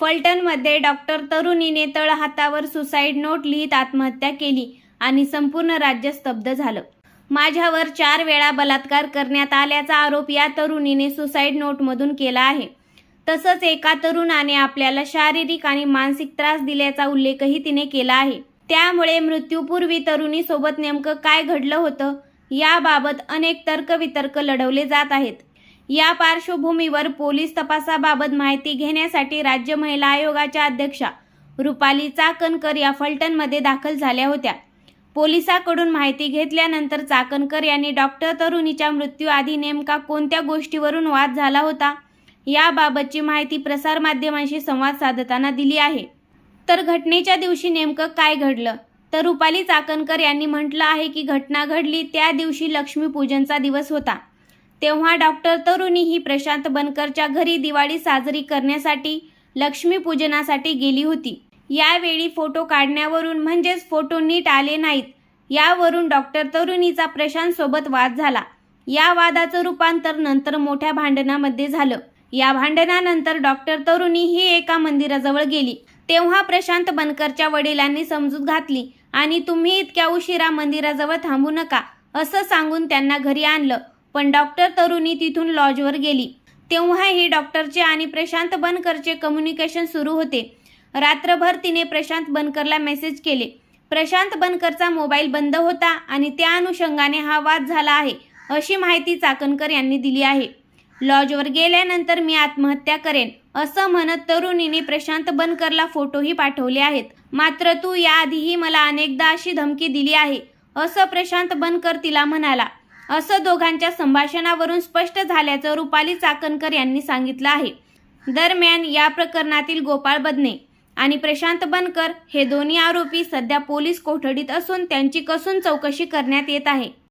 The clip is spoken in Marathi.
फलटणमध्ये डॉक्टर तरुणीने तळहातावर सुसाईड नोट लिहित आत्महत्या केली आणि संपूर्ण राज्य स्तब्ध झालं. माझ्यावर चार वेळा बलात्कार करण्यात आल्याचा आरोप या तरुणीने सुसाईड नोटमधून केला आहे. तसंच एका तरुणाने आपल्याला शारीरिक आणि मानसिक त्रास दिल्याचा उल्लेखही तिने केला आहे. त्यामुळे मृत्यूपूर्वी तरुणीसोबत नेमकं काय घडलं होतं? याबाबत अनेक तर्कवितर्क लढवले जात आहेत. या पार्श्वभूमीवर पोलीस तपासाबाबत माहिती घेण्यासाठी राज्य महिला आयोगाच्या अध्यक्षा रुपाली चाकणकर या फलटणमध्ये दाखल झाल्या होत्या. पोलिसाकडून माहिती घेतल्यानंतर चाकणकर यांनी डॉक्टर तरुणीच्या मृत्यूआधी नेमका कोणत्या गोष्टीवरून वाद झाला होता याबाबतची माहिती प्रसारमाध्यमांशी संवाद साधताना दिली आहे. तर घटनेच्या दिवशी नेमकं काय घडलं? तर रुपाली चाकणकर यांनी म्हटलं आहे की घटना घडली त्या दिवशी लक्ष्मीपूजनचा दिवस होता. तेव्हा डॉक्टर तरुणी ही प्रशांत बनकरच्या घरी दिवाळी साजरी करण्यासाठी लक्ष्मीपूजनासाठी गेली होती. यावेळी फोटो काढण्यावरून म्हणजेच फोटो नीट आले नाहीत. यावरून डॉक्टर तरुणीचा प्रशांत सोबत वाद झाला. या वादाचं रूपांतर नंतर मोठ्या भांडणामध्ये झालं. या भांडणानंतर डॉक्टर तरुणी ही एका मंदिराजवळ गेली. तेव्हा प्रशांत बनकरच्या वडिलांनी समजूत घातली आणि तुम्ही इतक्या उशिरा मंदिराजवळ थांबू नका असं सांगून त्यांना घरी आणलं. पण डॉक्टर तरुणी तिथून लॉजवर गेली. तेव्हाही डॉक्टरचे आणि प्रशांत बनकरचे कम्युनिकेशन सुरू होते. रात्रभर तिने प्रशांत बनकरला मेसेज केले. प्रशांत बनकरचा मोबाईल बंद होता आणि त्या अनुषंगाने हा वाद झाला आहे अशी माहिती चाकणकर यांनी दिली आहे. लॉजवर गेल्यानंतर मी आत्महत्या करेन असं म्हणत तरुणीने प्रशांत बनकरला फोटोही पाठवले आहेत. मात्र तू याआधीही मला अनेकदा अशी धमकी दिली आहे असं प्रशांत बनकर तिला म्हणाला. असं दोघांच्या संभाषणावरून स्पष्ट झाल्याचं रुपाली चाकणकर यांनी सांगितलं आहे. दरम्यान या प्रकरणातील गोपाळ बदने आणि प्रशांत बनकर हे दोन्ही आरोपी सध्या पोलीस कोठडीत असून त्यांची कसून चौकशी करण्यात येत आहे.